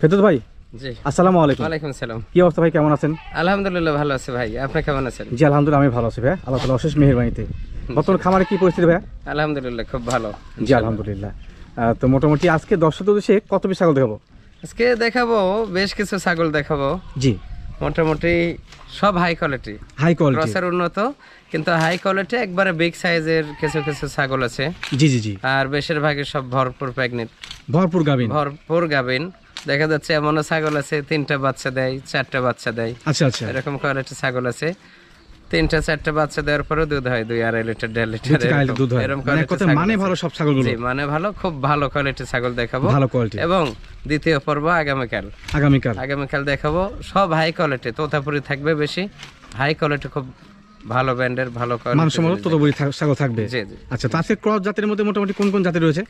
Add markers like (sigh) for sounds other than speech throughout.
ফেরদৌস ভাই জি। আসসালামু আলাইকুম। ওয়ালাইকুম সালাম। কি অবস্থা ভাই কেমন আছেন? আলহামদুলিল্লাহ ভালো আছে ভাই। আপনি কেমন আছেন? জি আলহামদুলিল্লাহ আমি ভালো আছি ভাই। আল্লাহ তালা অশেষ মেহরবানিতে। বর্তমান খামারে কি পরিস্থিতি ভাই? আলহামদুলিল্লাহ খুব ভালো। জি আলহামদুলিল্লাহ। তো মোটামুটি আজকে দর্শক উদ্দেশ্যে কত পিস ছাগল দেখাবো? আজকে দেখাবো বেশ কিছু ছাগল দেখাবো। জি। মোটামুটি সব হাই কোয়ালিটি হাই কোয়ালিটি ক্রসের উন্নত কিন্তু হাই কোয়ালিটি একবারে বিগ সাইজের কিছু কিছু ছাগল আছে। জি জি জি। আর বেশিরভাগই সব ভরপুর প্রেগনেন্ট ভরপুর গাবিন ভরপুর গাবিন দেখা যাচ্ছে এমনও ছাগল আছে তিনটা বাচ্চা দেয় চারটা বাচ্চা দেয়। আচ্ছা আচ্ছা। এরকম কোয়ালিটি ছাগল আছে। তিনটা চারটা বাচ্চা দেওয়ার পরেও দুধ হয় দুই আড়াই লিটার দেড় লিটার দুধ হয়। এরকম মানে ছাগল মানে ভালো সব ছাগলগুলো। জি মানে ভালো খুব ভালো কোয়ালিটির ছাগল দেখাবো। ভালো কোয়ালিটি এবং দ্বিতীয় পর্ব আগামীকাল। আগামীকাল। আগামীকাল দেখাবো সব হাই কোয়ালিটি তোতাপুরি থাকবে বেশি। হাই কোয়ালিটি খুব ভালো ব্র্যান্ডের ভালো কোয়ালিটি মানসম্মত ততবই ছাগল থাকবে। জি জি। আচ্ছা তো আজকে ক্রস জাতের মধ্যে মোটামুটি কোন কোন জাতি রয়েছে?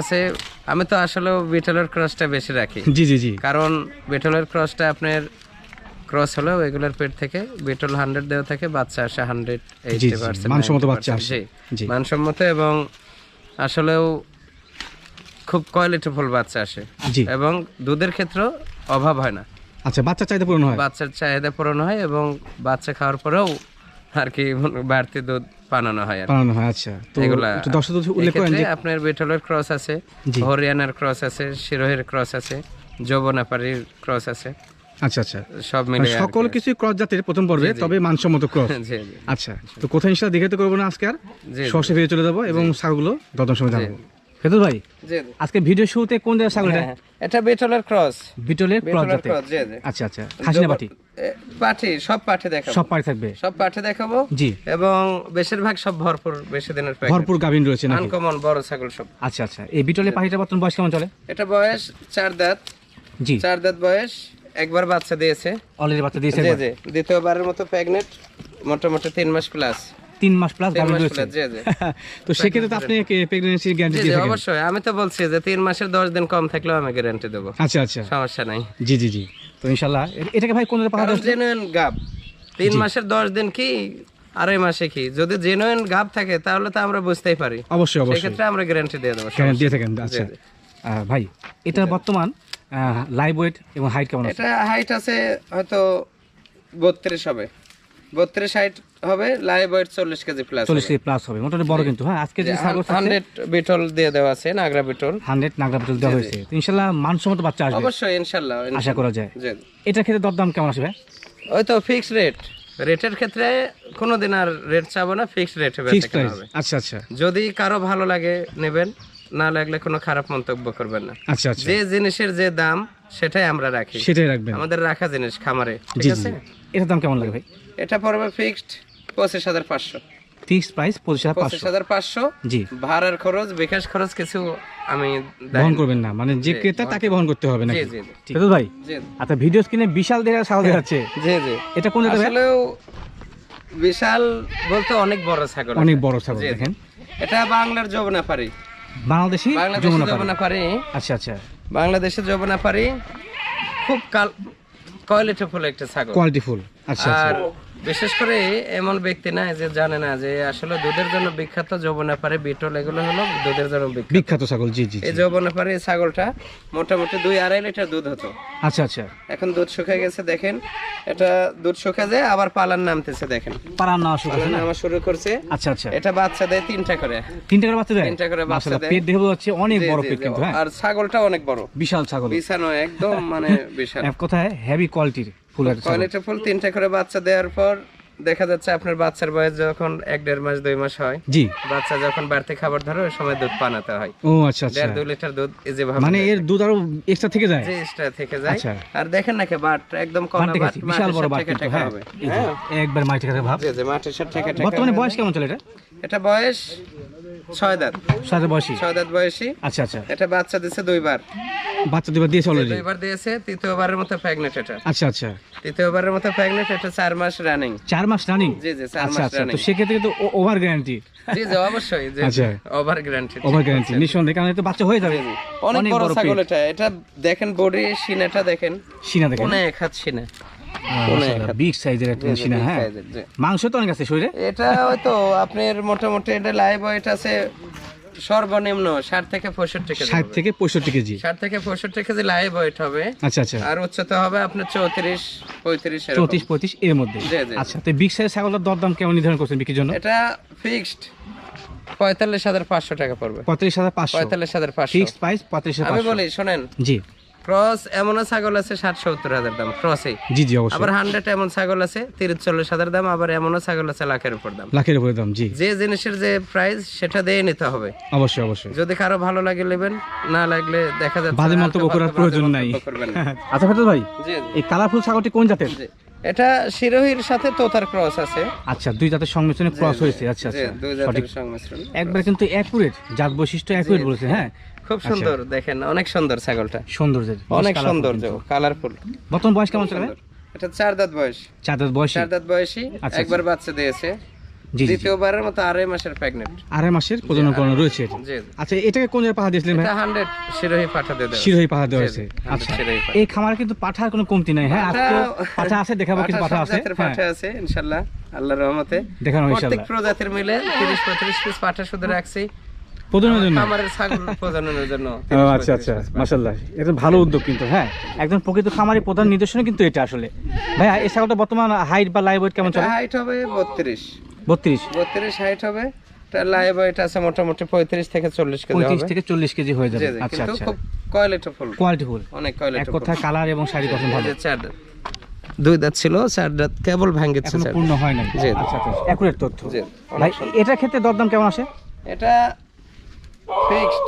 আছে আমি তো আসলে বিটলের ক্রসটা বেশি রাখি। জি জি জি। কারণ বিটলের ক্রসটা আপনার ক্রস হলেও এগুলোর পেট থেকে বিটল হান্ড্রেড দেওয়া থাকে বাচ্চা আসে হান্ড্রেড জি, জি, মানসম্মত বাচ্চা আসে। জি। মানসম্মত এবং আসলেও খুব কোয়ালিটিফুল বাচ্চা আসে। জি। এবং দুধের ক্ষেত্রে অভাব হয় না। আচ্ছা বাচ্চা চাইতে পূরণ হয়? বাচ্চার চাহিদা পূরণ হয় এবং বাচ্চা খাওয়ার পরেও আর কি বাড়তি দুধ পানানো হয় কি। হয় আচ্ছা। তো দর্শক উল্লেখ করেন যে আপনার বিটলের ক্রস আছে। হরিয়ানার ক্রস আছে শিরোহের ক্রস আছে যৌবনাপাড়ির ক্রস আছে। আচ্ছা আচ্ছা। সব মানে মিলে সকল কিছুই ক্রস জাতের প্রথম পর্বে তবে মানসম্মত ক্রস। (laughs) আচ্ছা তো কোথায় ইনশাল্লাহ দেখাতে করব না আজকে আর? ফিরে চলে যাব এবং ছাগলগুলো দর্দন সময় জানাব। ফেদুল ভাই। আজকে ভিডিও শুরুতে কোন জায়গায় ছাগল এটা? হ্যাঁ, বিটলের ক্রস। বিটলের ক্রস জাতের। আচ্ছা আচ্ছা। পাটি এ, পাঠি সব দেখাবো। সব পাটি থাকবে? সব দেখাবো। জি। এবং বেশিরভাগ সব ভরপুর বেশি দিনের প্যাকেট ভরপুর গাভিন রয়েছে নাকি? আনকমন বড় ছাগল সব। আচ্ছা আচ্ছা। এই বিটলের পাটিটা বর্তমান বয়স কেমন চলে? এটা বয়স চার দাঁত। জি। চার দাঁত বয়স একবার বাচ্চা দিয়েছে। অলরেডি বাচ্চা দিয়েছে জি জি। দ্বিতীয়বারের মতো প্রেগনেন্ট মোটামুটি তিন মাস প্লাস তিন মাস প্লাস তিন রয়েছে। (laughs) তো সেক্ষেত্রে তো আপনি প্রেগনেন্সির গ্যারান্টি দিয়ে থাকেন। অবশ্যই। আমি তো বলছি যে তিন মাসের দশ দিন কম থাকলেও আমি গ্যারান্টি দেবো। আচ্ছা আচ্ছা। সমস্যা নাই। জি জি জি। তো ইনশাল্লাহ এটাকে ভাই কোন পাহাড় জেনুইন গাব তিন মাসের দশ দিন কি আড়াই মাসে কি? যদি জেনুইন গাব থাকে তাহলে তো আমরা বুঝতেই পারি। অবশ্যই অবশ্যই। সেক্ষেত্রে আমরা গ্যারান্টি দিয়ে দেবো গ্যারান্টি দিয়ে থাকেন আচ্ছা। ভাই এটা বর্তমান লাইভ ওয়েট এবং হাইট কেমন আছে? এটা হাইট আছে হয়তো বত্রিশ হবে। বত্রিশ হবে লাইভ ওয়েট চল্লিশ কেজি প্লাস চল্লিশ প্লাস হবে মোটামুটি বড় কিন্তু হ্যাঁ আজকে যে ছাগল হান্ড্রেড বিটল দিয়ে দেওয়া আছে নাগরা বিটল। হান্ড্রেড নাগরা পেট্রোল দেওয়া হয়েছে। ইনশাল্লাহ মানসম্মত বাচ্চা আসবে। অবশ্যই ইনশাল্লাহ আশা করা যায়। দরদাম কেমন আসবে? ওই তো ফিক্সড রেট রেটের ক্ষেত্রে কোনোদিন আর রেট চাবো না ফিক্সড রেটে হবে। আচ্ছা আচ্ছা। যদি কারও ভালো লাগে নেবেন। না লাগলে কোনো খারাপ মন্তব্য করবেন না। আচ্ছা আচ্ছা। যে জিনিসের যে দাম সেটাই আমরা রাখি। সেটাই রাখবেন। আমাদের রাখা জিনিস খামারে জি ঠিক জি আছে? এটার দাম কেমন লাগে ভাই? এটা পড়বে ফিক্সড পঁচিশ হাজার পাঁচশো। ফিক্স প্রাইস পঁচিশ হাজার পঁচিশ। হাজার পাঁচশো। জি। ভাড়ার খরচ বিকাশ খরচ কিছু আমি বহন করবেন না। মানে যে ক্রেতা তাকে বহন করতে হবে জি নাকি জি। আছে ভাই জি। আচ্ছা ভিডিও স্ক্রিনে বিশাল দেখা ছাগল দেখাচ্ছে (laughs) জি জি। এটা কোন? আসলেও বিশাল বলতে অনেক বড় ছাগল অনেক বড় ছাগল জি, জি। দেখেন। এটা বাংলার যমুনা পারি বাংলাদেশি যমুনা পারি আচ্ছা আচ্ছা। বাংলাদেশের যমুনা পারি খুব কাল কোয়ালিটিফুল একটা ছাগল। Qualityful. আচ্ছা আচ্ছা। আর বিশেষ করে এমন ব্যক্তি না যে জানে না যে আসলে দুধের জন্য বিখ্যাত যৌবনা পারে বিটল এগুলো হলো দুধের জন্য বিখ্যাত। ছাগল জি জি। এই যৌবনা পারে এই ছাগলটা মোটামুটি দুই আড়াই লিটার দুধ হতো। আচ্ছা আচ্ছা। এখন দুধ শুকিয়ে গেছে দেখেন। এটা দুধ শুকিয়ে যায় আবার পালান নামতেছে দেখেন। পারার না অসুখ পালান নামা শুরু করছে। আচ্ছা আচ্ছা। এটা বাচ্চা দেয় তিনটা করে। তিনটা করে বাচ্চা দেয়? তিনটা করে বাচ্চা দেয়। পেট দেখে যাচ্ছে অনেক বড় পেট কিন্তু হ্যাঁ? আর ছাগলটা অনেক বড়। বিশাল ছাগল। বিছানো একদম মানে (laughs) বিশাল। এক কথায় হেভি কোয়ালিটির ফুল একটা ছাগল। ফুল তিনটা করে বাচ্চা দেওয়ার পর দেখা যাচ্ছে আপনার বাচ্চার বয়স যখন এক দেড় মাস দুই মাস হয় জি। বাচ্চা যখন বাড়তি খাবার ধরে ওই সময় দুধ পানাতে হয়। ও আচ্ছা আচ্ছা। দেড় দুই লিটার দুধ ইজি ভাবে মানে এর দুধ আরও এক্সট্রা থেকে যায়? যে এক্সট্রা থেকে যায়। আচ্ছা। আর দেখেন নাকি বাট একদম কলা বাটটা বাট বিশাল বড় বাট হ্যাঁ। হবে। একবার মাটি থেকে ভাব। জি জি মাটির সাথে ঠেকা বর্তমানে বয়স কেমন চলে এটা? এটা বয়স ছয় দাঁত। সাথে বয়সী? ছয় দাঁত বয়সী। আচ্ছা আচ্ছা। এটা বাচ্চা দিছে দুইবার। বাচ্চা দুবার দিয়েছে অলরেডি দুইবার দিয়েছে তৃতীয়বারের মতো প্রেগনেন্ট এটা। আচ্ছা আচ্ছা। তৃতীয়বারের মতো প্রেগনেন্ট এটা চার মাস রানিং চার মাস রানিং জি জি চার আচ্ছা মাস আচ্ছা। রানিং তো সেক্ষেত্রে তো ওভার গ্যারান্টি জি জি অবশ্যই জি আচ্ছা। ওভার গ্যারান্টি ওভার গ্যারান্টি নিঃসন্দেহে কারণ এটা বাচ্চা হয়ে যাবে। অনেক অনেক বড় ছাগল এটা। এটা দেখেন বডি সিনাটা দেখেন। সিনা দেখেন। কোনে এক হাত সিনা। বিগ সাইজের একটা সিনা হ্যাঁ? মাংস তো অনেক আছে শরীরে? এটা হয়তো আপনার মোটামুটি এটা লাইভ ওয়েট আছে সর্বনিম্ন ষাট থেকে পঁয়ষট্টি কেজি ষাট থেকে পঁয়ষট্টি কেজি? ষাট থেকে পঁয়ষট্টি কেজি লাইভ ওয়েট হবে। আচ্ছা আচ্ছা। আর উচ্চতা হবে আপনার চৌত্রিশ পঁয়ত্রিশ চৌত্রিশ পঁয়ত্রিশ এর মধ্যে। আচ্ছা তো বিগ সাইজ ছাগলের দরদাম কেমন নির্ধারণ করছেন বিক্রির জন্য? এটা ফিক্সড পঁয়তাল্লিশ হাজার পাঁচশো টাকা পড়বে। পঁয়ত্রিশ হাজার পাঁচশো। পঁয়তাল্লিশ হাজার পাঁচশো। ফিক্সড প্রাইস পঁয়ত্রিশ হাজার আমি পাঁচশো। বলি শোনেন। জি। ক্রস এমনও ছাগল আছে ষাট সত্তর হাজার দাম ক্রসে জি জি অবশ্যই। আবার হান্ড্রেড এমন ছাগল আছে তিরিশ চল্লিশ হাজার দাম আবার এমনও ছাগল আছে লাখের উপর দাম। লাখের উপরে দাম জি। যে জিনিসের যে প্রাইস সেটা দিয়ে নিতে হবে। অবশ্যই অবশ্যই। যদি কারও ভালো লাগে নেবেন না লাগলে দেখা যাচ্ছে বাজে মন্তব্য করার প্রয়োজন নাই। (laughs) আচ্ছা ফেরদৌস ভাই এই কালারফুল ছাগলটি কোন জাতের? এটা শিরোহির সাথে তোতার ক্রস আছে। আচ্ছা দুই জাতের সংমিশ্রণে ক্রস হয়েছে আচ্ছা আচ্ছা। দুই জাতের সংমিশ্রণ। একবার কিন্তু অ্যাকুরেট জাত বৈশিষ্ট্য অ্যাকুরেট বলেছে হ্যাঁ। খুব সুন্দর দেখেন অনেক সুন্দর ছাগলটা। সৌন্দর্যের অনেক সৌন্দর্য কালারফুল বর্তমান বয়স কেমন চলে এটা চার দাঁত বয়স। চার দাঁত বয়সী? চার দাঁত বয়সী আচ্ছা, একবার বাচ্চা দিয়েছে। জি জি, জি। দ্বিতীয়বারের মতো আড়াই মাসের প্রেগনেন্ট আড়াই মাসের প্রজনন করানো রয়েছে আচ্ছা এটাকে কোন পাঠা দিয়েছিলেন ভাই? এটা হান্ড্রেড পাঠা দিয়ে দেওয়া শিরোহী পাঠা দেওয়া হয়েছে। আচ্ছা এই খামারে কিন্তু পাঠার কোনো কমতি নাই। হ্যাঁ আজকে পাঠা আছে দেখাবো কিছু পাঠা আছে। হ্যাঁ পাঠা আছে ইনশাআল্লাহ আল্লাহর রহমতে। দেখানো প্রত্যেক প্রজাতির মিলে তিরিশ পঁয়ত্রিশ পিস পাঠা শুধু রাখছি। প্রজননের জন্য? খামারের ছাগল প্রজননের জন্য। ও আচ্ছা আচ্ছা এটা ভালো উদ্যোগ কিন্তু হ্যাঁ। একজন প্রকৃত খামারি প্রধান নির্দেশনা কিন্তু এটা আসলে। ভাইয়া এই ছাগলটা বর্তমান হাইট বা লাইভ ওয়েট কেমন এটা চলে হাইট হবে বত্রিশ। বত্রিশ? বত্রিশ হাইট হবে। লাইভ ওয়েট আছে মোটামুটি পঁয়ত্রিশ থেকে চল্লিশ কেজি পঁয়ত্রিশ হবে। থেকে চল্লিশ কেজি হয়ে যাবে। আচ্ছা আচ্ছা। খুব কোয়ালিটি ফুল কোয়ালিটিফুল অনেক এক কোয়ালিটি কালার এবং শাড়ি পছন্দ ভালো। চার দুই দাঁত ছিল চার দাঁত কেবল এখনও পূর্ণ হয় নাই। জি। আচ্ছা আচ্ছা তথ্য। ভাই এটার ক্ষেত্রে দরদাম কেমন আসে? এটা ফিক্সড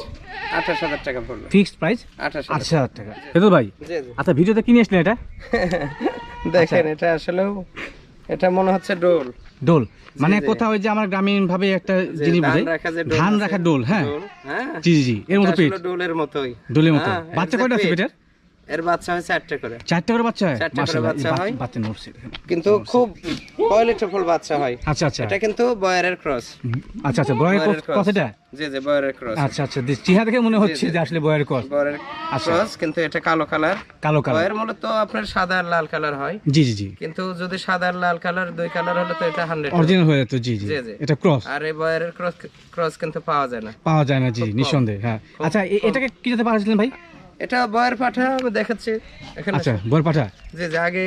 আঠাশ হাজার টাকা পড়বে ফিক্সড প্রাইস আঠাশ হাজার। আচ্ছা হাজার টাকা। ভাই আচ্ছা ভিডিওতে কিনে আসলেন এটা? (laughs) দেখেন এটা আসলে এটা মনে হচ্ছে ডোল। ডোল। মানে কোথাও যে আমার গ্রামীণ ভাবে একটা জিনিস ধান রাখা ধান রাখা ডোল হ্যাঁ? হ্যাঁ? জি জি এর মতো পেট। ডোলের মতোই। ডোলের মতো। হ্যাঁ, বাচ্চা কয়টা আছে পেট, পেটের? এর বাচ্চা হয় চারটে করে। চারটে করে বাচ্চা হয়? চারটে করে বাচ্চা হয়। বাচ্চা নড়ছে কিন্তু খুব কোয়ালিটিফুল বাচ্চা হয়। আচ্ছা আচ্ছা। এটা কিন্তু বয়ারের ক্রস আচ্ছা আচ্ছা বয়ারের এটা? জি জি বয়ারের ক্রস আচ্ছা আচ্ছা দেখ- চেহারা দেখে মনে হচ্ছে যে আসলে বয়ের কস বয়ারের। ক্রস কিন্তু এটা কালো কালার কালো কালো বয়ের মূলত আপনার সাদা আর লাল কালার হয়। জি জি জি। কিন্তু যদি সাদা আর লাল কালার দুই কালার হলে তো এটা হান্ড্রেড অরিজিনাল হয়ে যেত জি জি। জি, জি। এটা ক্রস আর এই বয়ারের ক্রস ক্রস কিন্তু পাওয়া যায় না। পাওয়া যায় না জি নিঃসন্দেহে হ্যাঁ। আচ্ছা এটাকে কি যেতে পারছিলেন ভাই? এটা বয়ের পাঠা আমি দেখাচ্ছি এখানে। আচ্ছা বয়ের পাঠা। জি আগে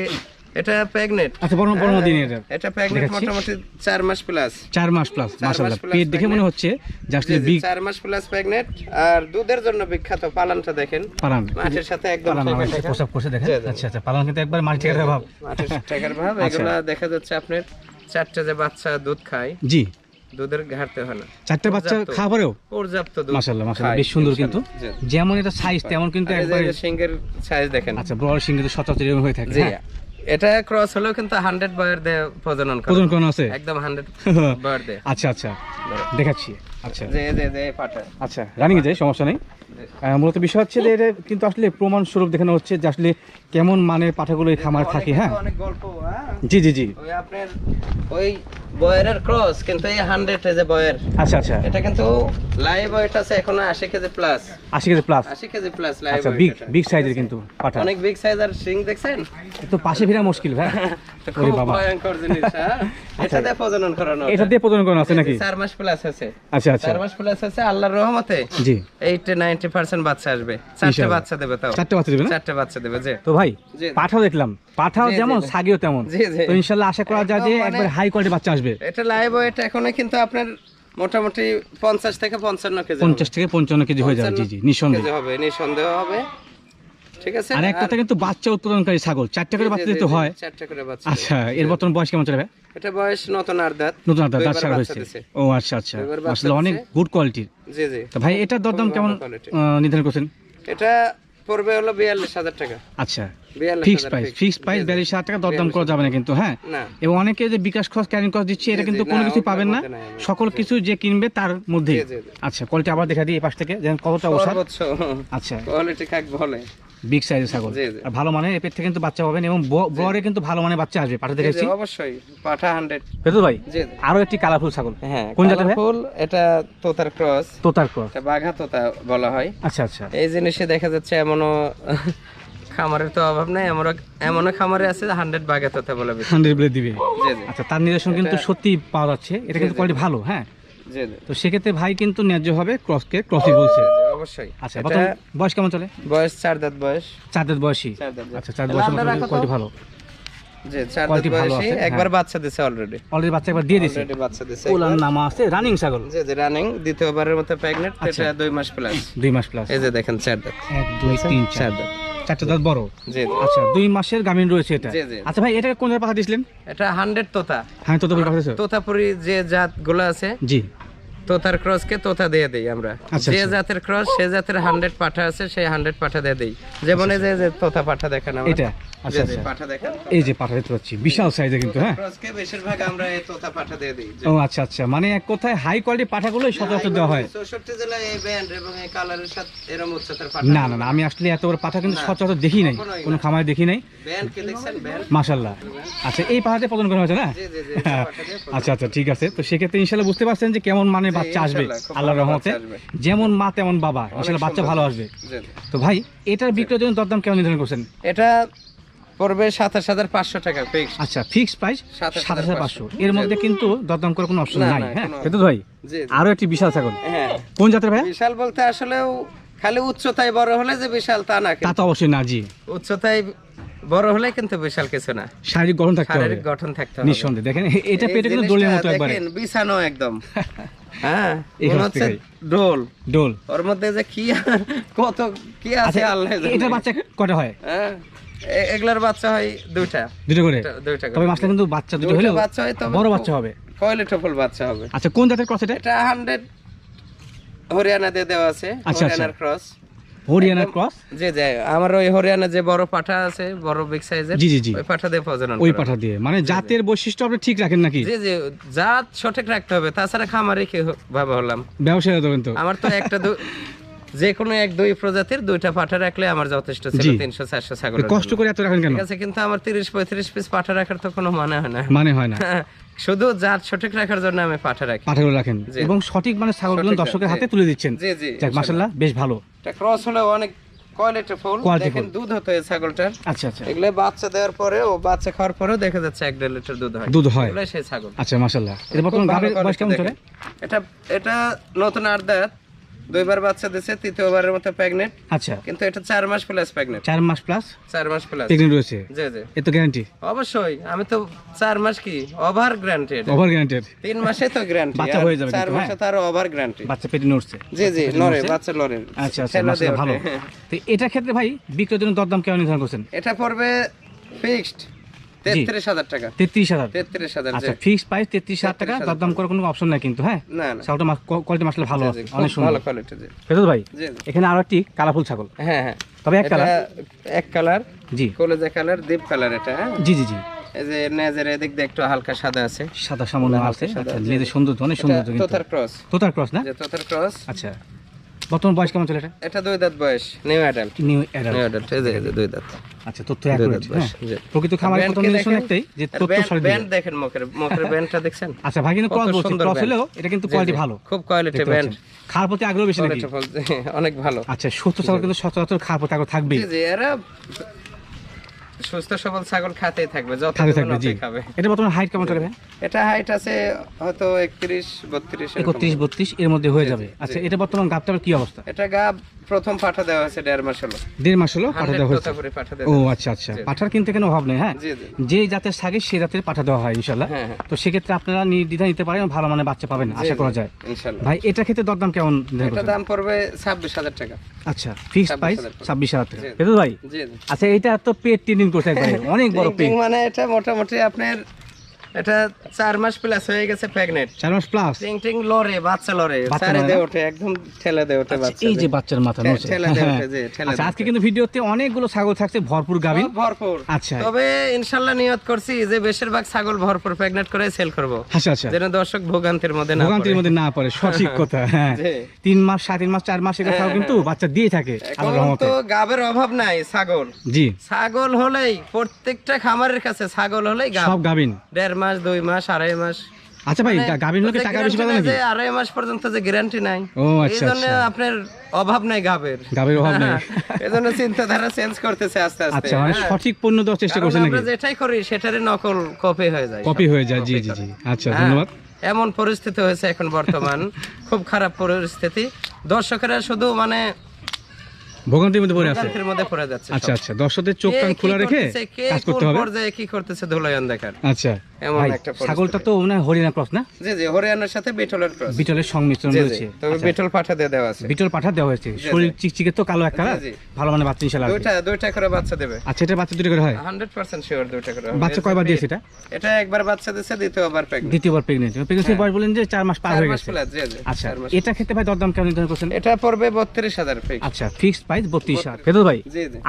এটা প্রেগনেট আচ্ছা বড় বড় দিন এটা। এটা প্রেগনেট মোটামুটি চার মাস প্লাস চার মাস প্লাস মাশাআল্লাহ। পেট দেখে মনে হচ্ছে যে আসলে বিগ চার মাস প্লাস প্রেগনেট আর দুধের জন্য বিখ্যাত পালানটা দেখেন। পালান। মাঠের সাথে একদম। প্রসাব করছে দেখেন। আচ্ছা আচ্ছা পালান কিন্তু একবার মাটি ঠেকাতে ভাব। মাঠের ঠেকার ভাব। আচ্ছা। এগুলা দেখা যাচ্ছে আপনার চারটে যে বাচ্চা দুধ খায়। জি। দুধের ঘাটতে হয় না। চারটা বাচ্চা খাওয়া পরেও পর্যাপ্ত দুধ মাশাআল্লাহ মাশাআল্লাহ বেশ সুন্দর কিন্তু। যেমন এটা সাইজ তেমন কিন্তু একবার সিংহের সাইজ দেখেন। আচ্ছা বড় সিং কিন্তু সচরাচর এরকম হয়ে থাকে। হ্যাঁ। এটা ক্রস হলেও কিন্তু হান্ড্রেড বয়ের দে প্রজনন করে প্রজন কোন আছে? একদম হান্ড্রেড বয়ের দে আচ্ছা আচ্ছা। দেখাচ্ছি। আচ্ছা। যে যে যে পাঠা আচ্ছা রানিং যাই সমস্যা নেই। মূলত বিষয় হচ্ছে যে এটা কিন্তু আসলে প্রমাণ স্বরূপ দেখানো হচ্ছে যে আসলে কেমন মানের পাঠাগুলো এই খামার থাকে হ্যাঁ। অনেক গল্প হ্যাঁ। জি জি জি। ওই আপনার ওই বয়ের ক্রস কিন্তু এই হান্ড্রেড যে বয়ের। আচ্ছা আচ্ছা। এটা কিন্তু লাইভ ওয়েট আছে এখন আশি কেজি প্লাস আশি কেজি প্লাস আশি কেজি প্লাস লাইভ আচ্ছা বিগ বিগ সাইজের কিন্তু পাঠা অনেক বিগ সাইজ আর সিং দেখছেন তো পাশে ফেরা মুশকিল ভাই (laughs) খুব ওরে বাবা। ভয়ঙ্কর জিনিস হ্যাঁ। (laughs) এটা দিয়ে প্রজনন করানো এটা দিয়ে প্রজন করানো আছে নাকি? মাস প্লাস আছে। আচ্ছা আচ্ছা। মাস প্লাস আছে আল্লাহর রহমতে জি। এইটে নাইনটি পার্সেন্ট বাচ্চা আসবে। চারটে বাচ্চা দেবে তাও। চারটে বাচ্চা দেবে না? চারটে বাচ্চা দেবে যে তো ভাই পাঠাও দেখলাম। পাঠাও যেমন সাগিও তেমন। তো আশা করা যায় যে একবার হাই কোয়ালিটি বাচ্চা আসবে। এটা লাইভ ওয়েট এখন কিন্তু আপনার মোটামুটি পঞ্চাশ থেকে পঞ্চান্ন কেজি পঞ্চাশ থেকে পঞ্চান্ন কেজি হয়ে যাবে। জি জি নিঃসন্দেহে। হবে নিঃসন্দেহ হবে। ঠিক আছে? আর এক কিন্তু বাচ্চা উৎপাদনকারী ছাগল চারটা করে বাচ্চা দিতে হয়। চারটে করে বাচ্চা। আচ্ছা এর বর্তমান বয়স কেমন চলে এটা বয়স নতুন আর দাঁত। নতুন আর দাঁত ছাড়া হয়েছে। ও আচ্ছা আচ্ছা। আসলে অনেক গুড কোয়ালিটির জি জি। তো ভাই এটার দরদাম কেমন নির্ধারণ করছেন? এটা পড়বে হলো বিয়াল্লিশ হাজার টাকা। আচ্ছা। Fix price fix price. বিয়াল্লিশ হাজার টাকা দরদাম করা যাবে না কিন্তু হ্যাঁ? এবং অনেকে যে বিকাশ খরচ ক্যারিং খরচ দিচ্ছে এটা কিন্তু কোনো কিছু পাবেন না। মধ্যে। সকল কিছু যে কিনবে তার জি। আচ্ছা কোয়ালিটি আবার দেখা দিই এই পাশ থেকে। যেন কতটা আচ্ছা। কোয়ালিটি কাক বলে? বিগ সাইজের ছাগল। আর ভালো মানে এর থেকে কিন্তু বাচ্চা পাবেন এবং ব- বড়ে কিন্তু ভালো মানে বাচ্চা আসবে পাঠা জি, জি, দেখেছি অবশ্যই। পাঠা ভাই। আরও একটি কালারফুল ছাগল। হ্যাঁ কোন জাতের ফুল এটা তোতার ক্রস তোতার ক্রস এটা বাঘা তোতা বলা হয়। আচ্ছা আচ্ছা। এই জিনিসে দেখা যাচ্ছে এমনও খামারের তো অভাব নাই এমনও খামারে আছে হান্ড্রেড বলে হান্ড্রেড বলে দিবে। জি জি। আচ্ছা তার নিদর্শন কিন্তু সত্যি পাওয়া যাচ্ছে। এটা কিন্তু কোয়ালিটি ভালো হ্যাঁ? তো সেক্ষেত্রে ভাই কিন্তু ন্যায্য হবে ক্রসকে ক্রসই বলছে। অবশ্যই। আচ্ছা বয়স কেমন চলে? বয়স চার দাঁত বয়স। চার দাঁত বয়সী। চার আচ্ছা চার। কোয়ালিটি ভালো। আছে, একবার হ্যাঁ। বাচ্চা দিছে অলরেডি অলরেডি বাচ্চা একবার দিয়ে দিছে। বাচ্চা দিছে। ওলার নাম আছে রানিং ছাগল। জি জি রানিং দ্বিতীয়বারের মতো আচ্ছা। এটা মাস প্লাস দুই মাস প্লাস এই যে দেখেন চার দাঁত। এক দুই তিন চার। চার দাঁত। চারটা দাঁত বড়? জি আচ্ছা দুই মাসের গামিন রয়েছে এটা। জি, জি। আচ্ছা ভাই এটা কোন জায়গায় পাঠা দিয়েছিলেন এটা হান্ড্রেড তোতা। হ্যাঁ তো তুমি পাঠা দিয়েছ? তোতাপুরি যে জাতগুলো আছে জি। তোতার ক্রসকে তোতা দিয়ে দেই আমরা। আচ্ছা, যে আচ্ছা। জাতের ক্রস সে জাতের হান্ড্রেড পাঠা আছে সেই হান্ড্রেড পাঠা দিয়ে দেই। যেমন এই যে যে তোতা পাঠা দেখেন আমার। এটা? আচ্ছা জি, জি, আচ্ছা। পাঠা দেখেন। এই যে পাঠা দেখতে পাচ্ছি। বিশাল সাইজে কিন্তু হ্যাঁ? ক্রসকে বেশিরভাগ আমরা এই তোতা পাঠা দিয়ে দিই ও আচ্ছা আচ্ছা। মানে এক কথায় হাই কোয়ালিটি পাঠাগুলো সচরাচর দেওয়া হয়। চৌষট্টি জেলায় এই ব্যান্ড এবং এই কালারের সাথে এরকম উচ্চতার পাঠা না না না। আমি আসলে এত বড় পাঠা কিন্তু সচরাচর দেখি নাই। কোনো খামারে দেখি নাই। ব্যান্ড কি দেখছেন? ব্যান্ড মাশাল্লাহ আচ্ছা এই পতন করা হয়েছে না? দিয়ে আচ্ছা আচ্ছা ঠিক আছে। তো সেক্ষেত্রে ইনশাল্লাহ বুঝতে পারছেন যে কেমন মানে বাচ্চা আসবে আল্লাহর রহমতে। যেমন মা তেমন বাবা ইনশাল্লাহ বাচ্চা ভালো আসবে। তো ভাই এটার বিক্রয়ের জন্য দরদাম কেমন নির্ধারণ করছেন? এটা পড়বে সাতাশ হাজার পাঁচশো টাকা ফিক্স আচ্ছা ফিক্সড প্রাইস সাতাশ হাজার পাঁচশো। এর মধ্যে কিন্তু দরদাম করার কোনো অপশন নাই হ্যাঁ? কিন্তু ভাই। আরও একটি বিশাল ছাগল হ্যাঁ। কোন জাতের ভাই বিশাল বলতে আসলেও খালি উচ্চতায় বড় হলে যে বিশাল তা না তা তো অবশ্যই না জি। উচ্চতায় বড় হলে কিন্তু বিশাল কিছু না। শারীরিক গঠন থাকতে হবে। শারীরিক গঠন থাকতে হবে। নিঃসন্দেহে। দেখেন এটা পেটে কিন্তু দোলের মতো একবারে। দেখেন, বিছানো একদম। (laughs) হ্যাঁ হচ্ছে হচ্ছে ডোল ডোল ওর মধ্যে যে কি আর- কত কি আছে আচ্ছা আল্লাহ জানে। বাচ্চা কটা হয়? হ্যাঁ এগুলার বাচ্চা হয় দুইটা। দুটো করে? দুইটা- তবে কিন্তু বাচ্চা দুটো বাচ্চা হয় তবে বড় বাচ্চা হবে। কয়লিটফুল বাচ্চা হবে। আচ্ছা কোন জাতের ক্রস এটা? এটা হান্ড্রেড হরিয়ানা দিয়ে দেওয়া আছে আচ্ছা। হরিয়ানার ক্রস হরিয়ানার ক্রস? জি জি আমার ওই হরিয়ানা যে বড় পাঠা আছে বড় বিগ সাইজের জি জি জি। ওই পাঠা দিয়ে প্রজনন ওই পাঠা দিয়ে। মানে জাতের বৈশিষ্ট্য আপনি ঠিক রাখেন নাকি? জি জি জাত সঠিক রাখতে হবে। তাছাড়া খামারে কি ভাবে হলাম ব্যবসায়ী দেবেন তো। আমার তো একটা (laughs) যে কোনো এক দুই প্রজাতির দুইটা পাঠা রাখলে আমার যথেষ্ট ছিল। তিনশো চারশো ছাগল কষ্ট করে এত রাখেন কেন? ঠিক আছে কিন্তু আমার তিরিশ পঁয়ত্রিশ পিস পাঠা রাখার তো কোনো মানে হয় না। মানে হয় না। শুধু জাত সঠিক রাখার জন্য আমি পাঠা রাখি। পাঠাগুলো রাখেন। এবং সঠিক মানে ছাগলগুলো দর্শকের হাতে তুলে দিচ্ছেন। জি জি মাসাল্লাহ বেশ ভালো। এটা ক্রস হলে অনেক কোয়ালিটি ফুল। দেখেন দুধ হতো এই ছাগলটার। আচ্ছা আচ্ছা। এগুলো বাচ্চা দেওয়ার পরে ও বাচ্চা খাওয়ার পরেও দেখা যাচ্ছে এক দেড় লিটার দুধ হয়। দুধ হয়। এগুলো সেই ছাগল। আচ্ছা মাসাল্লাহ এটা বর্তমান গাবের বয়স কেমন চলে? এটা এটা নতুন আট দাঁত। দুইবার বাচ্চা দিছে তৃতীয়বারের মতো প্রেগনেন্ট আচ্ছা। কিন্তু এটা চার মাস প্লাস প্রেগনেন্ট চার মাস প্লাস চার মাস প্লাস প্রেগনেন্ট রয়েছে? জি জি। এ তো গ্যারান্টি অবশ্যই। আমি তো চার মাস কি? ওভার গ্যারান্টেড ওভার গ্যারান্টেড তিন মাসে তো গ্যারান্টি বাচ্চা হয়ে যাবে চার কিন্তু, মাসে তার ওভার গ্যারান্টি বাচ্চা পেটে নড়ছে। জি জি লরে বাচ্চা লরে আচ্ছা আচ্ছা ভালো। তো এটার ক্ষেত্রে ভাই বিক্রয়ের জন্য দরদাম কেমন নির্ধারণ করছেন? এটা পড়বে ফিক্সড তেত্রিশ হাজার টাকা। তেত্রিশ হাজার। তেত্রিশ হাজার আচ্ছা ফিক্স প্রাইস তেত্রিশ হাজার টাকা দরদাম করার কোনো অপশন নাই কিন্তু হ্যাঁ? না না। ছাগলটা কোয়ালিটি মাসলে ভালো আছে জি, অনেক সুন্দর। ভালো কোয়ালিটি ফেরত ভাই জি জি। এখানে আরও একটি কালারফুল ছাগল। হ্যাঁ হ্যাঁ। তবে এক কালার এক কালার জি। কলেজা কালার ডিপ কালার এটা হ্যাঁ? জি জি জি। এই যে নেজের এদিক দিয়ে একটু হালকা সাদা আছে। সাদা সামান্য আছে। আচ্ছা সৌন্দর্য অনেক সৌন্দর্য এটা তোতার ক্রস তোতার ক্রস না? তোতার ক্রস আচ্ছা। বর্তমান বয়স কেমন চলে এটা এটা দুই দাঁত বয়স নিউ অ্যাডাল্ট নিউ অ্যাডাল্ট এই যে দুই দাঁত। আচ্ছা তথ্য অ্যাকুরেট প্রকৃত খামার প্রথম নিদর্শন? একটাই যে তথ্য সঠিক ব্যান্ড দেখেন মুখের মুখের (laughs) ব্যান্ডটা দেখছেন? আচ্ছা ভাই কিন্তু ক্রস বলছে ক্রস হলেও এটা কিন্তু কোয়ালিটি ভালো। খুব কোয়ালিটি ব্যান্ড। খার খাওয়ার প্রতি আগ্রহ বেশি নাকি? অনেক ভালো। আচ্ছা সুস্থ ছাগল কিন্তু সচরাচর খাওয়ার প্রতি আগ্রহ থাকবে জি জি এরা সুস্থ সবল ছাগল খাতেই থাকবে যত থাকবে জি। খাবে। এটা বর্তমানে হাইট কেমন থাকবে এটা হাইট আছে হয়তো একত্রিশ বত্রিশ একত্রিশ বত্রিশ এর মধ্যে হয়ে যাবে। আচ্ছা এটা বর্তমান গাবটার কি অবস্থা? এটা গা প্রথম পাঠা দেওয়া হয়েছে দেড় মাস হলো। দেড় মাস হলো পাঠা দেওয়া হয়েছে? ও আচ্ছা আচ্ছা। পাঠার কিনতে কোনো অভাব নেই হ্যাঁ? যে জাতের সাগে সে জাতের পাঠা দেওয়া হয় ইনশাল্লাহ হ্যাঁ হ্যাঁ। তো সেক্ষেত্রে আপনারা নির্দ্বিধা নিতে পারেন ভালো মানে বাচ্চা পাবেন আশা করা যায়। ভাই এটা ক্ষেত্রে দরদাম কেমন এটা দাম পড়বে ছাব্বিশ হাজার টাকা। আচ্ছা ফিক্সড প্রাইস ছাব্বিশ হাজার টাকা। ভাই? আচ্ছা এটা তো পেট টিনিং করছে (laughs) অনেক বড় পেট। মানে এটা মোটামুটি আপনার এটা চার মাস প্লাস হয়ে গেছে প্রেগনেন্ট চার মাস প্লাস টিং টিং লরে বাচ্চা লরে চারে লড়ে? ওঠে একদম ঠেলে দিয়ে ওঠে বাচ্চা এই যে বাচ্চার মাথা নড়ছে। ঠেলে দিয়ে হ্যাঁ। ওঠে, জি, ঠেলে আচ্ছা আজকে কিন্তু ভিডিওতে অনেকগুলো ছাগল থাকছে ভরপুর গাবিন ভরপুর। আচ্ছা। তবে ইনশাল্লাহ নিয়ত করছি যে বেশিরভাগ ছাগল ভরপুর প্রেগনেন্ট করে সেল করব। আচ্ছা আচ্ছা। যেন দর্শক ভোগান্তির মধ্যে না ভোগান্তির মধ্যে না পড়ে সঠিক (laughs) কথা হ্যাঁ। তিন মাস সাড়ে মাস চার মাস ছাগল কিন্তু বাচ্চা দিয়ে থাকে আল্লাহর রহমতে। তো গাবের অভাব নাই ছাগল। জি। ছাগল হলেই প্রত্যেকটা খামারের কাছে ছাগল হলেই গাব সব গাবিন দেড় মাস দুই মাস আড়াই মাস। আচ্ছা ভাই মানে গাবিন লোকে টাকা বেশি পাবে নাকি? আড়াই মাস পর্যন্ত যে গ্যারান্টি নাই। ও এই আচ্ছা জন্য আচ্ছা। আপনার অভাব নাই গাবের গাবির অভাব নেই। (laughs) এই জন্য চিন্তাধারা চেঞ্জ করতেছে আস্তে আস্তে। আচ্ছা মানে হ্যাঁ। সঠিক পণ্য দেওয়ার চেষ্টা করছেন আমরা যেটাই করি সেটারই নকল কপি হয়ে যায় কপি হয়ে যায় জি জি জি। আচ্ছা হ্যাঁ। ধন্যবাদ। এমন পরিস্থিতি হয়েছে এখন বর্তমান। (laughs) খুব খারাপ পরিস্থিতি। দর্শকেরা শুধু মানে ভোগান্তির মধ্যে পড়ে আছে? ভোগান্তির মধ্যে পড়ে যাচ্ছে আচ্ছা আচ্ছা দর্শকদের চোখ কান খোলা রেখে কাজ করতে হবে? পর্যায়ে কি করতেছে ধুলায়ন দেখার? আচ্ছা এমন একটা ছাগলটা তো হয় হরিণা ক্রস না? জি জি হরিয়ানার সাথে বিটলের ক্রস। বিটলের সংমিশ্রণ রয়েছে। তবে বিটল পাঠা দিয়ে দেওয়া আছে। বিটল পাঠা দেওয়া হয়েছে। শরীর চিকচিকে তো কালো। ভালো মানে বাচ্চা ইনশাল্লাহ আসবে। দুইটা দুইটা করে বাচ্চা দেবে। আচ্ছা এটা বাচ্চা দুটো করে হয়? হান্ড্রেড পার্সেন্ট শিওর দুইটা করে। বাচ্চা কয়বার দিয়েছে এটা? এটা একবার বাচ্চা দিচ্ছে দ্বিতীয়বার প্রেগনেন্ট দ্বিতীয়বার প্রেগনেন্ট প্রেগনেন্সি বয়স বলেন যে চার মাস পার হয়ে গেছে। আচ্ছা এটা খেতে ভাই দরদাম কেমন নির্ধারণ করছেন? এটা পড়বে বত্রিশ হাজার ফিক্স আচ্ছা ফিক্সড প্রাইস বত্রিশ হাজার। ফেদল ভাই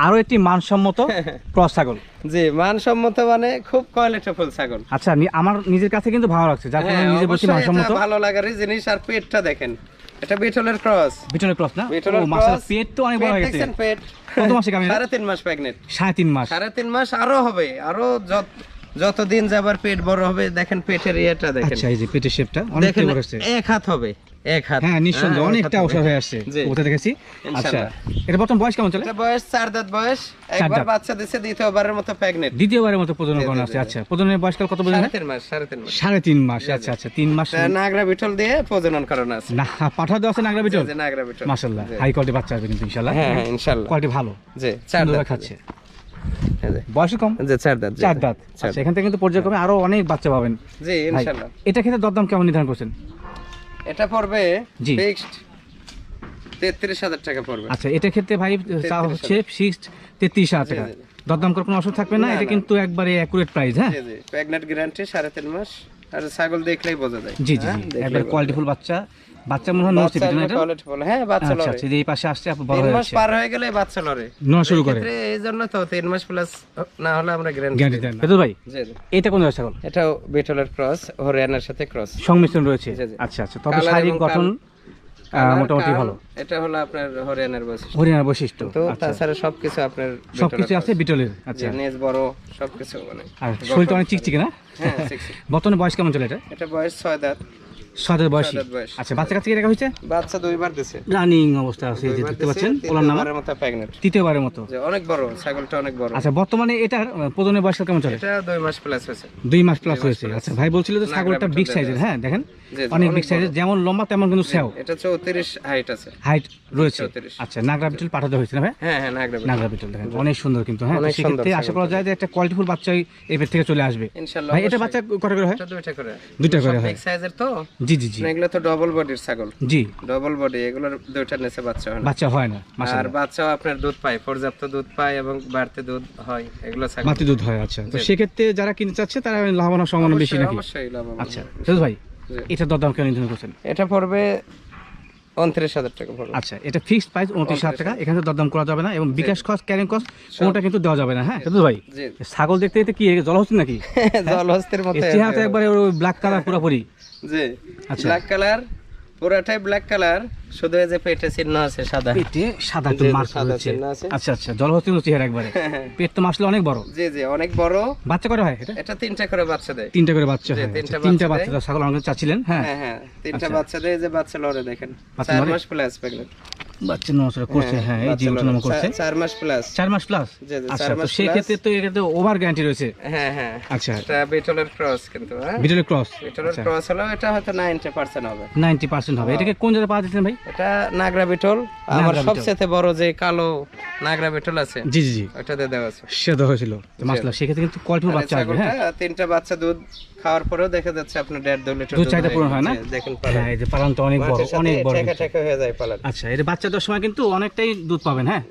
আরও একটি মানসম্মত (laughs) ক্রস ছাগল। জি মানসম্মত মানে খুব কোয়ালিটিফুল ছাগল। আচ্ছা আমার নিজের কাছে কিন্তু ভালো লাগছে যার কারণে হ্যাঁ, নিজে মানসম্মত। ভালো লাগারই জিনিস আর পেটটা দেখেন এটা বিটলের ক্রস। বিটলের ক্রস না? ও মাসাল পেট তো অনেক বড় হয়ে গেছে। পেট কত মাসে। সাড়ে তিন মাস আরও হবে আরও যত যত দিন যাবার পেট বড় হবে দেখেন পেটের ইয়েটা দেখেন। আচ্ছা এই যে পেটের শেপটা অনেক বড় হচ্ছে। এক হাত হবে এক হাত। হ্যাঁ নিঃসন্দেহে হ্যাঁ, অনেকটা হাত হয়ে আসছে। ওটা দেখেছি? আচ্ছা ইনশাআল্লাহ। এটা বর্তমান বয়স কেমন চলে? বয়স চার দাঁত বয়স। একবার দাঁত। বাচ্চা দিছে দ্বিতীয়বারের মতো প্রেগনেন্ট দ্বিতীয়বারের মতো প্রজনন করানো আছে। আচ্ছা প্রজনের বয়সকাল কত সাড়ে তিন মাস সাড়ে তিন মাস। সাড়ে তিন মাস আচ্ছা আচ্ছা তিন মাস। নাগরা বিটল দিয়ে প্রজনন করানো আছে। না পাঠা দেওয়া আছে নাগরা বিটল? নাগরা বিটল। মাশাল্লাহ জি। হাই কোয়ালিটি বাচ্চা আসবে কিন্তু ইনশাল্লাহ হ্যাঁ হ্যাঁ ইনশাআল্লাহ। কোয়ালিটি ভালো। জি চার দাঁত। খাচ্ছে। বয়স কম? যে চার দাঁত চার দাঁত। চার আচ্ছা থেকে কিন্তু পর্যায়ক্রমে আরও অনেক বাচ্চা পাবেন। জি ইনশাআল্লাহ এটা খেতে দরদাম কেমন নির্ধারণ করছেন? এটা পড়বে ফিক্সড তেত্রিশ হাজার টাকা পড়বে। আচ্ছা এটা ক্ষেত্রে ভাই চা হচ্ছে ফিক্সড তেত্রিশ হাজার টাকা। দরদাম করার কোনো অসুখ থাকবে না এটা কিন্তু একবারে অ্যাকুরেট প্রাইস হ্যাঁ? প্রেগনেন্ট গ্যারান্টি সাড়ে তিন মাস। আর ছাগল দেখলেই বোঝা যায়। জি জি হ্যাঁ, একবার কোয়ালিটিফুল বাচ্চা। বাচ্চা মনে হয় এটা? qualityful, হ্যাঁ বাচ্চা আচ্ছা লড়ে। আচ্ছা এই পাশে আসছে আপু বড় হয়ে মাস পার হয়ে গেলে বাচ্চা লড়ে। শুরু করে। এক্ষেত্রে এই জন্য তো তিন মাস প্লাস না হলে আমরা গ্যারান্টি গ্যারান্টি দেন। ভাই জি এটা কোন জায়গা ছাগল? এটাও বিটলের ক্রস হরিয়ানার সাথে ক্রস সংমিশ্রণ রয়েছে। আচ্ছা আচ্ছা তবে শারীরিক গঠন মোটামুটি ভালো। এটা হলো আপনার হরিয়ানার বৈশিষ্ট্য। হরিয়ানার বৈশিষ্ট্য। তো আচ্ছা। তাছাড়া সবকিছু আপনার সবকিছু আছে বিটলের আচ্ছা। নেজ বড় সবকিছু মানে আর শরীরটা অনেক চিকচিকে না? হ্যাঁ। বর্তমানে বয়স কেমন চলে এটা? এটা বয়স ছয় দাঁত। বয়সী? আচ্ছা বাচ্চা কাছে হয়েছে? বাচ্চা দুইবার দিছে। রানিং অবস্থা আছে যে দেখতে পাচ্ছেন ওলার নাম? মতো তৃতীয়বারের মতো? অনেক বড় ছাগলটা অনেক বড়। আচ্ছা বর্তমানে বয়স কেমন চলে? এটা দুই মাস প্লাস হয়েছে। মাস প্লাস হয়েছে। আচ্ছা ভাই বলছিল যে ছাগলটা বিগ সাইজের হ্যাঁ দেখেন। অনেক বিগ সাইজের যেমন লম্বা তেমন কিন্তু সেও। এটা হাইট আছে। হাইট রয়েছে। আচ্ছা নাগরা বিটল পাঠাতে হয়েছে না ভাই? হ্যাঁ হ্যাঁ নাগরা নাগরা বিটল দেখেন অনেক সুন্দর কিন্তু হ্যাঁ সেক্ষেত্রে আশা করা যায় যে একটা কোয়ালিটিফুল বাচ্চাই এবার থেকে চলে আসবে। ইনশাআল্লাহ ভাই এটা বাচ্চা কটা করে হয়? দুইটা করে। দুইটা করে হয়। বিগ সাইজের তো। জি জি জি। মানে এগুলো তো ডবল বডির ছাগল। জি। ডবল বডি এগুলোর দুইটার নিচে বাচ্চা হয় না। বাচ্চা হয় না আর বাচ্চাও আপনার দুধ পায় পর্যাপ্ত দুধ পায় এবং বাড়তি দুধ হয় এগুলো ছাগল। দুধ হয় আচ্ছা। তো সেক্ষেত্রে যারা কিনতে চাচ্ছে তারা লাভবান সম্ভাবনা বেশি নাকি? অবশ্যই লাভবান আচ্ছা। ভাই। এটা দরদাম কেন নির্ধারণ করছেন? এটা পড়বে উনত্রিশ হাজার টাকা পড়বে। আচ্ছা এটা ফিক্সড প্রাইস উনত্রিশ হাজার টাকা এখানে তো দরদাম করা যাবে না এবং বিকাশ কস্ট ক্যারিং কস্ট কোনোটা কিন্তু দেওয়া যাবে না হ্যাঁ? দাদু ভাই ছাগল দেখতে দেখতে কি জল হচ্ছে নাকি? (laughs) জল হস্তির মতো এর একবারে ব্ল্যাক কালার পুরোপুরি। জি। আচ্ছা। ব্ল্যাক কালার পুরাটাই ব্ল্যাক কালার শুধু এই যে পেটে চিহ্ন আছে সাদা। পেটে সাদা তো মার্ক আছে। আচ্ছা আচ্ছা জল হচ্ছে চেহারা একবারে। পেট তো মাসলে অনেক বড়। জি জি অনেক বড়। বাচ্চা করে হয় এটা? এটা তিনটা করে বাচ্চা দেয়। তিনটা করে বাচ্চা হয় তিনটা আচ্ছা, বাচ্চা ছাগল আমাকে চাচ্ছিলেন হ্যাঁ? হ্যাঁ হ্যাঁ তিনটা আচ্ছা। বাচ্চা দেয় যে বাচ্চা লড়ে দেখেন। চার মাস প্লাস প্রেগনেন্ট বাচ্চা নমস্কার করছে হ্যাঁ এই যে ওঠানামা করছে। চার মাস প্লাস চার মাস প্লাস আচ্ছা তো সেই ক্ষেত্রে তো এটাতে ওভার গ্যারান্টি রয়েছে? হ্যাঁ হ্যাঁ। আচ্ছা। এটা বিটলের ক্রস কিন্তু হ্যাঁ? বিটলের ক্রস বিটলের ক্রস হলো এটা হয়তো নাইনটি পার্সেন্ট হবে। নাইনটি পার্সেন্ট হবে। এটাকে কোন জায়গায় পাওয়া যাচ্ছেন ভাই? এটা নাগরা বিটল। আমার সবচেয়ে বড় যে কালো নাগরা বিটল আছে জি জি ওটাতে দেওয়া আছে। সে দেওয়া হয়েছিল। মাসলা সেক্ষেত্রে কিন্তু কোয়ালিটির বাচ্চা আসবে হ্যাঁ? তিনটা বাচ্চা দুধ খাওয়ার পরেও দেখা যাচ্ছে আপনার দেড় দু লিটার দুধ চাহিদা পূরণ হয় না? দেখেন হ্যাঁ এই যে পালনটা অনেক বড় অনেক বড় ঠেকা ঠেকা হয়ে যায় পালন। আচ্ছা এটা বাচ্চা দেওয়ার সময় কিন্তু অনেকটাই দুধ পাবেন হ্যাঁ?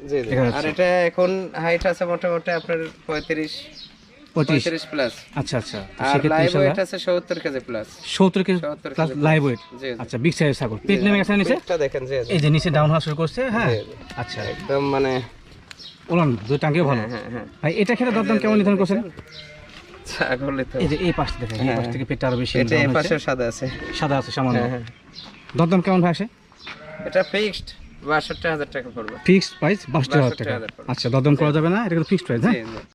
আর এটা এখন হাইট আছে মোটামুটি আপনার পঁয়ত্রিশ প্লাস আচ্ছা আচ্ছা। আর লাইভ ওয়েট আছে সত্তর কেজি প্লাস সত্তর কেজি প্লাস লাইভ ওয়েট জি জি। আচ্ছা বিগ সাইজের ছাগল। পেট নেমে গেছে নিচে? পেটটা দেখেন জি জি। এই যে নিচে ডাউন হওয়া করছে হ্যাঁ? জি, জি। আচ্ছা। একদম মানে ওলান দুই টাঙ্গিও ভালো। হ্যাঁ হ্যাঁ ভাই এটা খেতে দরদাম কেমন নির্ধারণ করছেন? ছাগলই তো। এই যে এই পাশ দেখেন এই পাশ থেকে পেটটা আরও বেশি এটা এই পাশে সাদা আছে। সাদা আছে সামান্য। হ্যাঁ হ্যাঁ। দরদাম কেমন ভাই আসে? এটা ফিক্সড বাষট্টি হাজার টাকা পড়বে। ফিক্সড প্রাইস বাষট্টি হাজার টাকা। আচ্ছা দরদাম করা যাবে না এটা কিন্তু ফিক্সড প্রাইস হ্যাঁ?